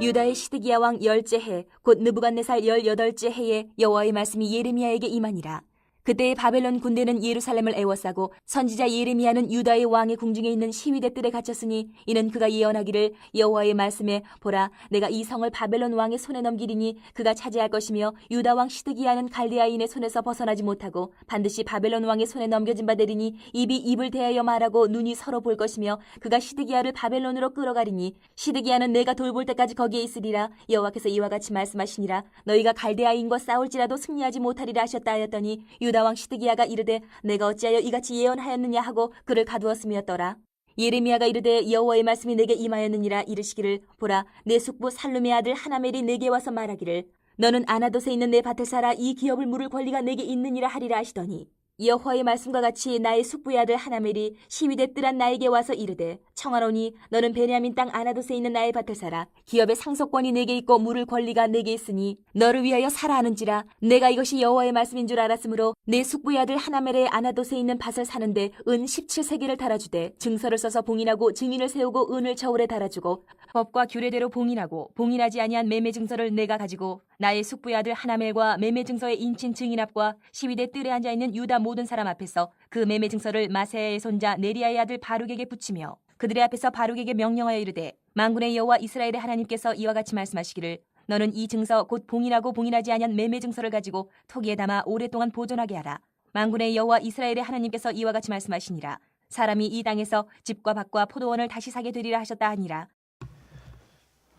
유다의 시드기야 왕 열째 해, 곧 느부갓네살 열여덟째 해에 여호와의 말씀이 예레미야에게 임하니라. 그때 바벨론 군대는 예루살렘을 애워싸고 선지자 예레미야는 유다의 왕의 궁중에 있는 시위대 뜰에 갇혔으니 이는 그가 예언하기를 여호와의 말씀에 보라 내가 이 성을 바벨론 왕의 손에 넘기리니 그가 차지할 것이며 유다 왕 시드기야는 갈대아인의 손에서 벗어나지 못하고 반드시 바벨론 왕의 손에 넘겨진 바 되리니 입이 입을 대하여 말하고 눈이 서로 볼 것이며 그가 시드기야를 바벨론으로 끌어가리니 시드기야는 내가 돌볼 때까지 거기에 있으리라. 여호와께서 이와 같이 말씀하시니라. 너희가 갈대아인과 싸울지라도 승리하지 못하리라 하셨다 하였더니 유다 왕 시드기야가 이르되 내가 어찌하여 이같이 예언하였느냐 하고 그를 가두었음이었더라. 예레미야가 이르되 여호와의 말씀이 내게 임하였느니라 이르시기를 보라 내 숙부 살룸의 아들 하나멜이 내게 와서 말하기를 너는 아나돗에 있는 내 밭을 살아 이 기업을 물을 권리가 내게 있느니라 하리라 하시더니 여호와의 말씀과 같이 나의 숙부의 아들 하나멜이 시위대 뜰한 나에게 와서 이르되 청하노니 너는 베냐민 땅 아나돗에 있는 나의 밭을 살아 기업의 상속권이 내게 있고 물을 권리가 내게 있으니 너를 위하여 살아 하는지라. 내가 이것이 여호와의 말씀인 줄 알았으므로 내 숙부의 아들 하나멜의 아나돗에 있는 밭을 사는데 은 17세기를 달아주되 증서를 써서 봉인하고 증인을 세우고 은을 저울에 달아주고 법과 규례대로 봉인하고 봉인하지 아니한 매매 증서를 내가 가지고 나의 숙부의 아들 하나멜과 매매 증서의 인친 증인 앞과 시위대 뜰에 앉아 있는 유다 모든 사람 앞에서 그 매매 증서를 마세야의 손자 네리아의 아들 바룩에게 붙이며 그들의 앞에서 바룩에게 명령하여 이르되 만군의 여호와 이스라엘의 하나님께서 이와 같이 말씀하시기를 너는 이 증서 곧 봉인하고 봉인하지 아니한 매매 증서를 가지고 토기에 담아 오랫동안 보존하게 하라. 만군의 여호와 이스라엘의 하나님께서 이와 같이 말씀하시니라. 사람이 이 땅에서 집과 밭과 포도원을 다시 사게 되리라 하셨다 하니라.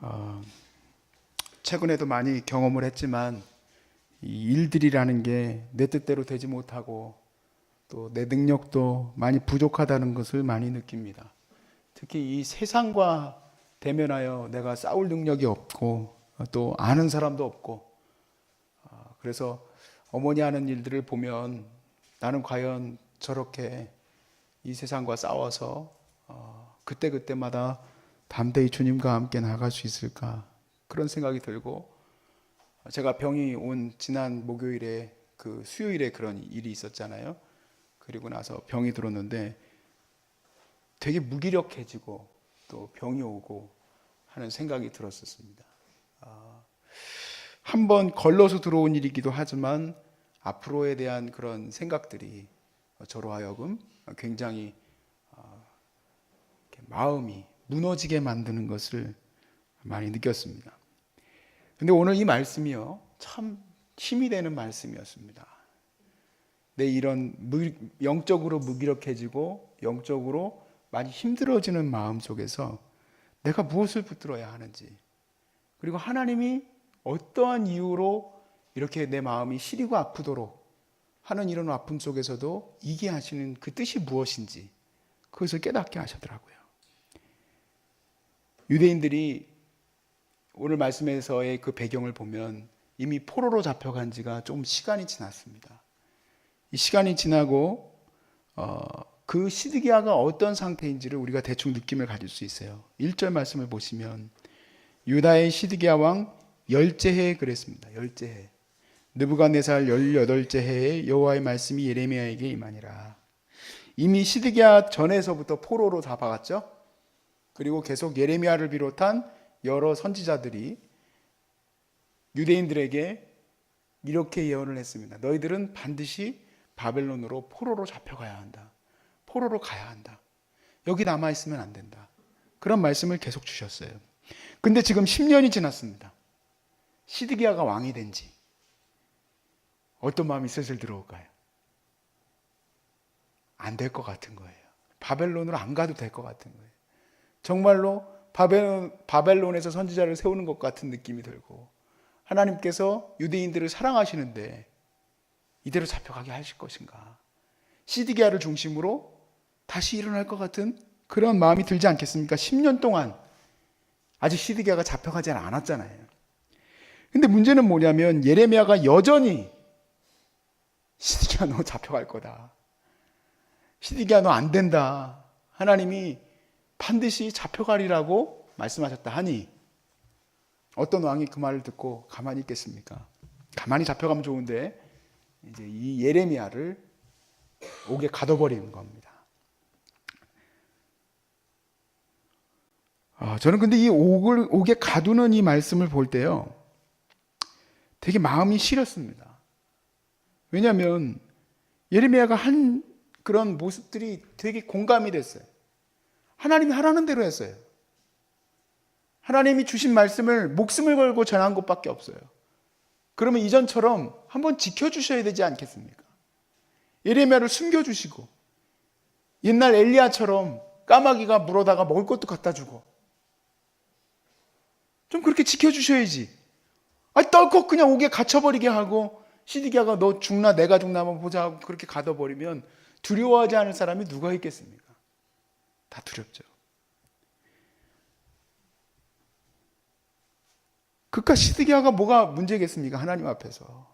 어, 최근에도 많이 경험을 했지만 이 일들이라는 게 내 뜻대로 되지 못하고 또 내 능력도 많이 부족하다는 것을 많이 느낍니다. 특히 이 세상과 대면하여 내가 싸울 능력이 없고 또 아는 사람도 없고 어, 그래서 어머니 하는 일들을 보면 나는 과연 저렇게 이 세상과 싸워서 어, 그때 그때마다 담대히 주님과 함께 나아갈 수 있을까 그런 생각이 들고 제가 병이 온 지난 목요일에 그 수요일에 그런 일이 있었잖아요. 그리고 나서 병이 들었는데 되게 무기력해지고 또 병이 오고 하는 생각이 들었었습니다. 아, 한번 걸러서 들어온 일이기도 하지만 앞으로에 대한 그런 생각들이 저로 하여금 굉장히 어, 이렇게 마음이 무너지게 만드는 것을 많이 느꼈습니다. 근데 오늘 이 말씀이요. 참 힘이 되는 말씀이었습니다. 내 이런 무, 영적으로 무기력해지고 영적으로 많이 힘들어지는 마음 속에서 내가 무엇을 붙들어야 하는지 그리고 하나님이 어떠한 이유로 이렇게 내 마음이 시리고 아프도록 하는 이런 아픔 속에서도 이게 하시는 그 뜻이 무엇인지 그것을 깨닫게 하셨더라고요. 유대인들이 오늘 말씀에서의 그 배경을 보면 이미 포로로 잡혀간 지가 좀 시간이 지났습니다. 이 시간이 지나고 어, 그 시드기야가 어떤 상태인지를 우리가 대충 느낌을 가질 수 있어요. 1절 말씀을 보시면 유다의 시드기야 왕 열째 해에 그랬습니다. 열째 해. 느부갓네살 열여덟째 해에 여호와의 말씀이 예레미야에게 임하니라. 이미 시드기야 전에서부터 포로로 잡아갔죠. 그리고 계속 예레미야를 비롯한 여러 선지자들이 유대인들에게 이렇게 예언을 했습니다. 너희들은 반드시 바벨론으로 포로로 잡혀가야 한다. 포로로 가야 한다. 여기 남아 있으면 안 된다. 그런 말씀을 계속 주셨어요. 근데 지금 10년이 지났습니다. 시드기야가 왕이 된 지. 어떤 마음이 슬슬 들어올까요? 안 될 것 같은 거예요. 바벨론으로 안 가도 될 것 같은 거예요. 정말로 바벨론, 바벨론 에서 선지자를 세우는 것 같은 느낌이 들고 하나님께서 유대인들을 사랑하시는데 이대로 잡혀가게 하실 것인가? 시드기야를 중심으로 다시 일어날 것 같은 그런 마음이 들지 않겠습니까? 10년 동안 아직 시드기야가 잡혀가지 않았잖아요. 근데 문제는 뭐냐면 예레미야가 여전히 시드기야 너 잡혀갈 거다. 시드기야 너안 된다. 하나님이 반드시 잡혀가리라고 말씀하셨다 하니 어떤 왕이 그 말을 듣고 가만히 있겠습니까? 가만히 잡혀가면 좋은데 이제 이 예레미야를 옥에 가둬버리는 겁니다. 아, 저는 근데 이 옥을, 옥에 가두는 이 말씀을 볼 때요. 되게 마음이 시렸습니다. 왜냐하면 예레미야가 한 그런 모습들이 되게 공감이 됐어요. 하나님이 하라는 대로 했어요. 하나님이 주신 말씀을 목숨을 걸고 전한 것밖에 없어요. 그러면 이전처럼 한번 지켜주셔야 되지 않겠습니까? 예레미야를 숨겨주시고 옛날 엘리야처럼 까마귀가 물어다가 먹을 것도 갖다 주고 좀 그렇게 지켜주셔야지. 아니 떨컥 그냥 옥에 갇혀버리게 하고 시디기야가 너 죽나 내가 죽나 한번 보자 하고 그렇게 가둬버리면 두려워하지 않을 사람이 누가 있겠습니까? 다 두렵죠. 그깟 시드기야가 뭐가 문제겠습니까? 하나님 앞에서.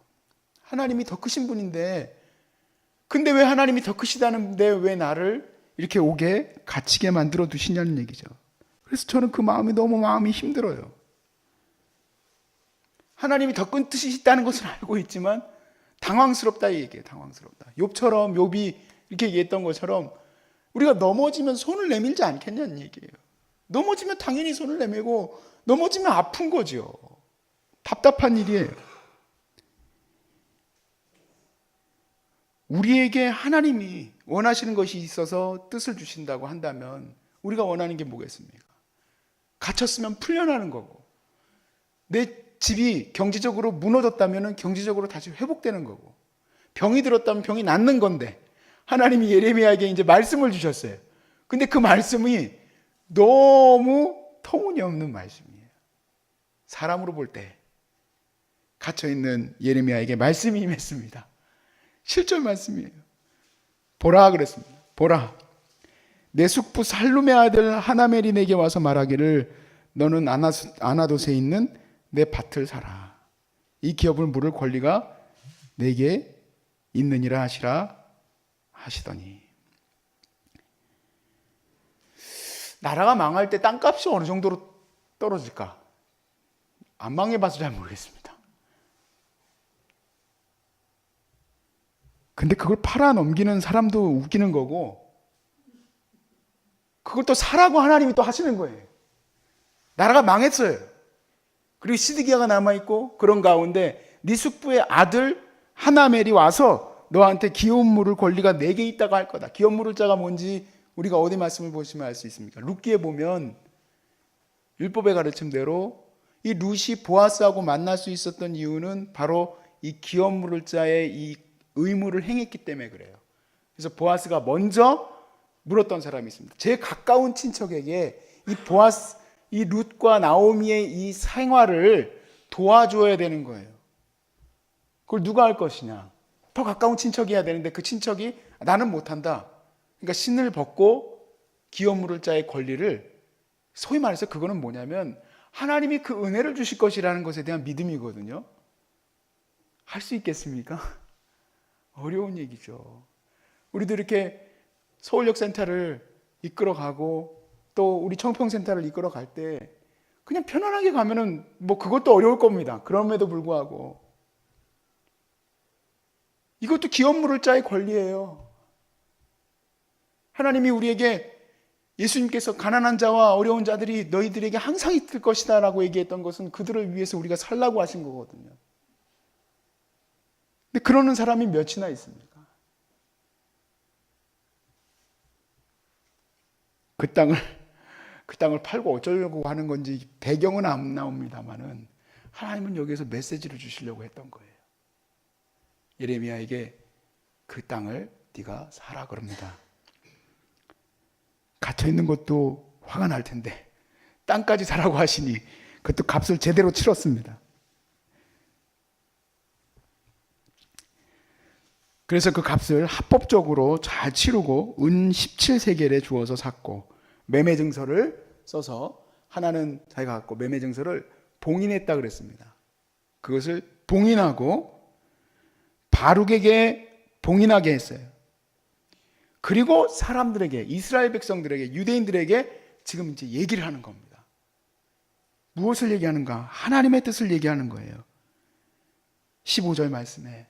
하나님이 더 크신 분인데 근데 왜 하나님이 더 크시다는데 왜 나를 이렇게 옥에 갇히게 만들어 두시냐는 얘기죠. 그래서 저는 그 마음이 너무 마음이 힘들어요. 하나님이 더 큰 뜻이 있다는 것을 알고 있지만 당황스럽다 이 얘기예요. 당황스럽다. 욥처럼 욥이 이렇게 얘기했던 것처럼 우리가 넘어지면 손을 내밀지 않겠냐는 얘기예요. 넘어지면 당연히 손을 내밀고 넘어지면 아픈 거죠. 답답한 일이에요. 우리에게 하나님이 원하시는 것이 있어서 뜻을 주신다고 한다면 우리가 원하는 게 뭐겠습니까? 갇혔으면 풀려나는 거고 내 집이 경제적으로 무너졌다면 경제적으로 다시 회복되는 거고 병이 들었다면 병이 낫는 건데 하나님이 예레미야에게 이제 말씀을 주셨어요. 근데 그 말씀이 너무 터무니없는 말씀이에요. 사람으로 볼 때 갇혀 있는 예레미야에게 말씀이 임했습니다. 실절 말씀이에요. 보라 그랬습니다. 보라. 내 숙부 살룸의 아들 하나멜이 내게 와서 말하기를 너는 아나도스에 있는 내 밭을 사라. 이 기업을 물을 권리가 내게 있느니라 하시라 하시더니 나라가 망할 때 땅값이 어느 정도로 떨어질까? 안 망해봐서 잘 모르겠습니다. 근데 그걸 팔아 넘기는 사람도 웃기는 거고, 그걸 또 사라고 하나님이 또 하시는 거예요. 나라가 망했어요. 그리고 시드기야가 남아있고, 그런 가운데 네 숙부의 아들 하나멜이 와서 너한테 기업 물을 권리가 네 개 있다고 할 거다. 기업 물을 자가 뭔지 우리가 어디 말씀을 보시면 알 수 있습니까? 룻기에 보면 율법의 가르침대로 이 룻이 보아스하고 만날 수 있었던 이유는 바로 이 기업 물을 자의 이 의무를 행했기 때문에 그래요. 그래서 보아스가 먼저 물었던 사람이 있습니다. 제일 가까운 친척에게 이 보아스, 이 룻과 나오미의 이 생활을 도와줘야 되는 거예요. 그걸 누가 할 것이냐? 더 가까운 친척이 해야 되는데 그 친척이 나는 못한다. 그러니까 신을 벗고 기업 물을 자의 권리를 소위 말해서 그거는 뭐냐면 하나님이 그 은혜를 주실 것이라는 것에 대한 믿음이거든요. 할 수 있겠습니까? 어려운 얘기죠. 우리도 이렇게 서울역 센터를 이끌어가고 또 우리 청평센터를 이끌어갈 때 그냥 편안하게 가면은 뭐 그것도 어려울 겁니다. 그럼에도 불구하고 이것도 기업 물을 자의 권리예요. 하나님이 우리에게 예수님께서 가난한 자와 어려운 자들이 너희들에게 항상 있을 것이다 라고 얘기했던 것은 그들을 위해서 우리가 살라고 하신 거거든요. 근데 그러는 사람이 몇이나 있습니까? 그 땅을 그 땅을 팔고 어쩌려고 하는 건지 배경은 안 나옵니다만은 하나님은 여기에서 메시지를 주시려고 했던 거예요. 예레미야에게 그 땅을 네가 사라 그럽니다. 갇혀 있는 것도 화가 날 텐데 땅까지 사라고 하시니 그것도 값을 제대로 치렀습니다. 그래서 그 값을 합법적으로 잘 치르고 은 17세겔에 주어서 샀고 매매 증서를 써서 하나는 자기가 갖고 매매 증서를 봉인했다 그랬습니다. 그것을 봉인하고 바룩에게 봉인하게 했어요. 그리고 사람들에게 이스라엘 백성들에게 유대인들에게 지금 이제 얘기를 하는 겁니다. 무엇을 얘기하는가? 하나님의 뜻을 얘기하는 거예요. 15절 말씀에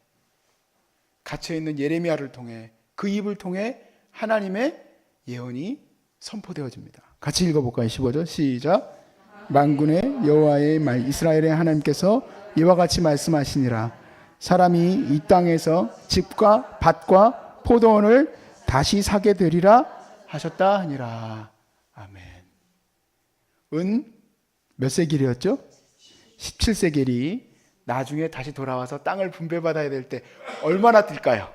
갇혀 있는 예레미야를 통해 그 입을 통해 하나님의 예언이 선포되어집니다. 같이 읽어 볼까요? 15절 시작. 만군의 여호와의 말 이스라엘의 하나님께서 이와 같이 말씀하시니라. 사람이 이 땅에서 집과 밭과 포도원을 다시 사게 되리라 하셨다 하니라. 아멘. 은 몇 세길이었죠? 17세길이 나중에 다시 돌아와서 땅을 분배받아야 될 때 얼마나 뛸까요?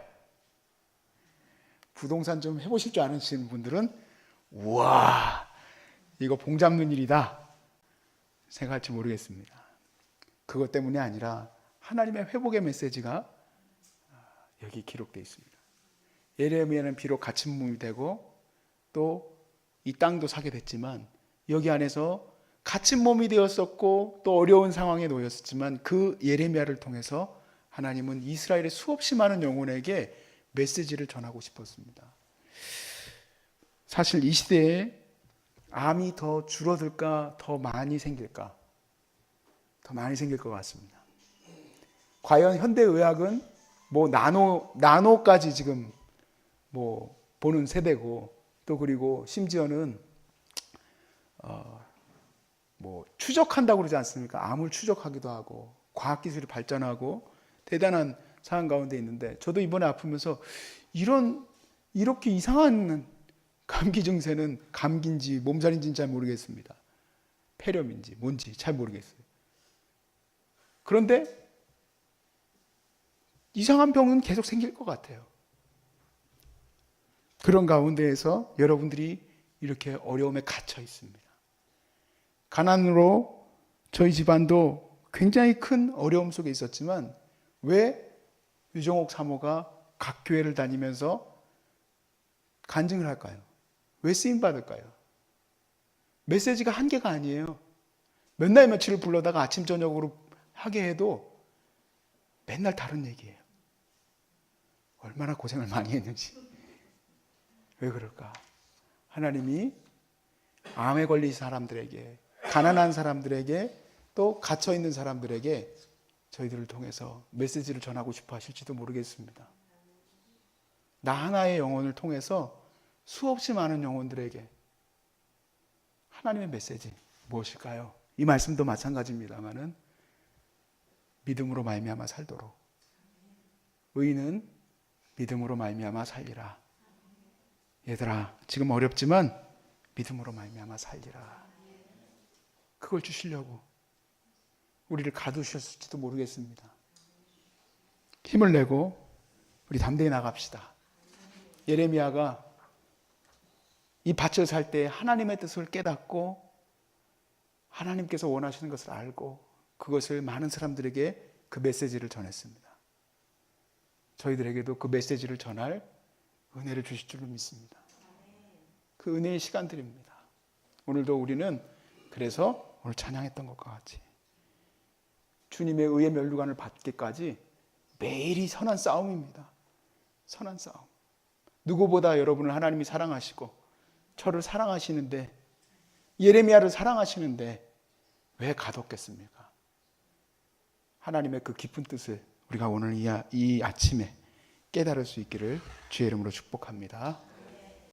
부동산 좀 해보실 줄 아시는 분들은 우와 이거 봉 잡는 일이다 생각할지 모르겠습니다. 그것 때문이 아니라 하나님의 회복의 메시지가 여기 기록되어 있습니다. 예레미야는 비록 갇힌 몸이 되고 또 이 땅도 사게 됐지만 여기 안에서 갇힌 몸이 되었었고 또 어려운 상황에 놓였었지만 그 예레미야를 통해서 하나님은 이스라엘의 수없이 많은 영혼에게 메시지를 전하고 싶었습니다. 사실 이 시대에 암이 더 줄어들까 더 많이 생길까 더 많이 생길 것 같습니다. 과연 현대 의학은 뭐 나노 나노까지 지금 뭐 보는 세대고 또 그리고 심지어는 어, 뭐 추적한다고 그러지 않습니까? 암을 추적하기도 하고 과학 기술이 발전하고 대단한 상황 가운데 있는데 저도 이번에 아프면서 이런 이렇게 이상한 감기 증세는 감기인지 몸살인지는 잘 모르겠습니다. 폐렴인지 뭔지 잘 모르겠어요. 그런데 이상한 병은 계속 생길 것 같아요. 그런 가운데에서 여러분들이 이렇게 어려움에 갇혀 있습니다. 가난으로 저희 집안도 굉장히 큰 어려움 속에 있었지만 왜 유정옥 사모가 각 교회를 다니면서 간증을 할까요? 왜 쓰임 받을까요? 메시지가 한 개가 아니에요. 몇 날 며칠을 불러다가 아침 저녁으로 하게 해도 맨날 다른 얘기예요. 얼마나 고생을 많이 했는지. 왜 그럴까? 하나님이 암에 걸린 사람들에게, 가난한 사람들에게, 또 갇혀 있는 사람들에게 저희들을 통해서 메시지를 전하고 싶어 하실지도 모르겠습니다. 나 하나의 영혼을 통해서 수없이 많은 영혼들에게 하나님의 메시지 무엇일까요? 이 말씀도 마찬가지입니다만은 믿음으로 말미암아 살도록 의인은 믿음으로 말미암아 살리라. 얘들아, 지금 어렵지만 믿음으로 말미암아 살리라. 그걸 주시려고 우리를 가두셨을지도 모르겠습니다. 힘을 내고 우리 담대히 나갑시다. 예레미야가 이 밭을 살 때 하나님의 뜻을 깨닫고 하나님께서 원하시는 것을 알고 그것을 많은 사람들에게 그 메시지를 전했습니다. 저희들에게도 그 메시지를 전할 은혜를 주실 줄로 믿습니다. 그 은혜의 시간들입니다. 오늘도 우리는 그래서 오늘 찬양했던 것과 같이 주님의 의의 면류관을 받기까지 매일이 선한 싸움입니다. 선한 싸움. 누구보다 여러분을 하나님이 사랑하시고 저를 사랑하시는데 예레미야를 사랑하시는데 왜 가뒀겠습니까? 하나님의 그 깊은 뜻을 우리가 오늘 이, 아- 이 아침에 깨달을 수 있기를 주의 이름으로 축복합니다.